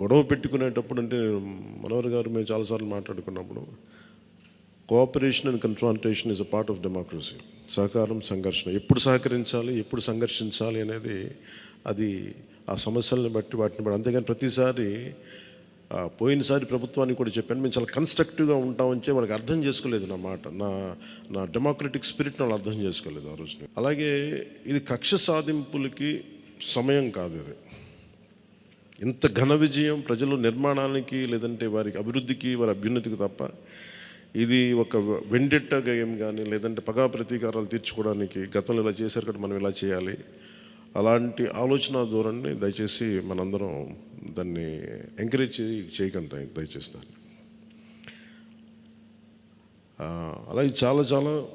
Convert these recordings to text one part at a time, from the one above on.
గొడవ పెట్టుకునేటప్పుడు అంటే మనోహర్ గారు మేము చాలాసార్లు మాట్లాడుకున్నప్పుడు cooperation and confrontation is a part of democracy సహకారం సంఘర్షణ. ఎప్పుడు సహకరించాలి ఎప్పుడు సంఘర్షించాలి అనేది అది ఆ సమస్యలను బట్టి వాటిని బట్టి. అంతేగాని ప్రతిసారి పోయినసారి ప్రభుత్వానికి కూడా చెప్పాను మేము చాలా కన్స్ట్రక్టివ్గా ఉంటామని చెప్పి వాళ్ళకి అర్థం చేసుకోలేదు నా మాట. నా నా డెమోక్రటిక్ స్పిరిట్ని వాళ్ళు అర్థం చేసుకోలేదు ఆ రోజున అలాగే ఇది కక్ష సాధింపులకి సమయం కాదు ఇది. ఇంత ఘన విజయం ప్రజల నిర్మాణానికి లేదంటే వారికి అభివృద్ధికి వారి అభ్యున్నతికి తప్ప ఇది ఒక వెండెట్ట గేయం కానీ లేదంటే పగా ప్రతీకారాలు తీర్చుకోవడానికి గతంలో ఇలా చేశారు కదా మనం ఇలా చేయాలి. అలాంటి ఆలోచన ధోరణి దయచేసి మనందరం దాన్ని ఎంకరేజ్ చేయకండి దయచేసి దాన్ని. అలాగే చాలా చాలా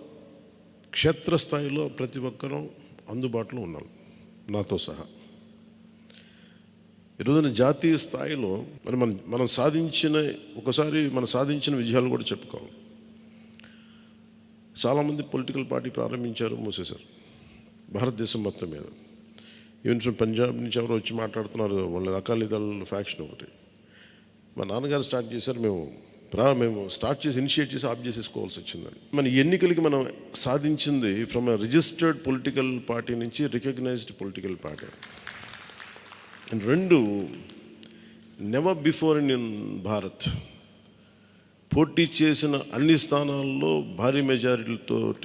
క్షేత్రస్థాయిలో ప్రతి ఒక్కరూ అందుబాటులో ఉన్నాం నాతో సహా. ఈరోజున జాతీయ స్థాయిలో మరి మనం మనం సాధించిన ఒకసారి మనం సాధించిన విజయాలు కూడా చెప్పుకోవాలి. చాలామంది పొలిటికల్ పార్టీ ప్రారంభించారు మూసేశారు. భారతదేశం మొత్తం మీద. ఈవెన్ ఫ్రమ్ పంజాబ్ నుంచి ఎవరో వచ్చి మాట్లాడుతున్నారు వాళ్ళ అకాలీదళ ఫ్యాక్షన్ ఒకటి. మా నాన్నగారు స్టార్ట్ చేశారు మేము ప్రా మేము స్టార్ట్ చేసి ఇనిషియేట్ చేసి ఆఫ్ చేసేసుకోవాల్సి వచ్చిందని. మన ఎన్నికలకి మనం సాధించింది ఫ్రమ్ రిజిస్టర్డ్ పొలిటికల్ పార్టీ నుంచి రికగ్నైజ్డ్ పొలిటికల్ పార్టీ. రెండు నెవర్ బిఫోర్ ఇన్ భారత్. పోటీ చేసిన అన్ని స్థానాల్లో భారీ మెజారిటీలతో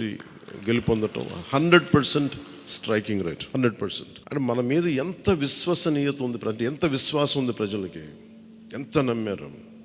గెలుపొందటం hundred percent striking rate hundred percent. అంటే మన మీద ఎంత విశ్వసనీయత ఉంది అంటే ఎంత విశ్వాసం ఉంది ప్రజలకి ఎంత నమ్మారు.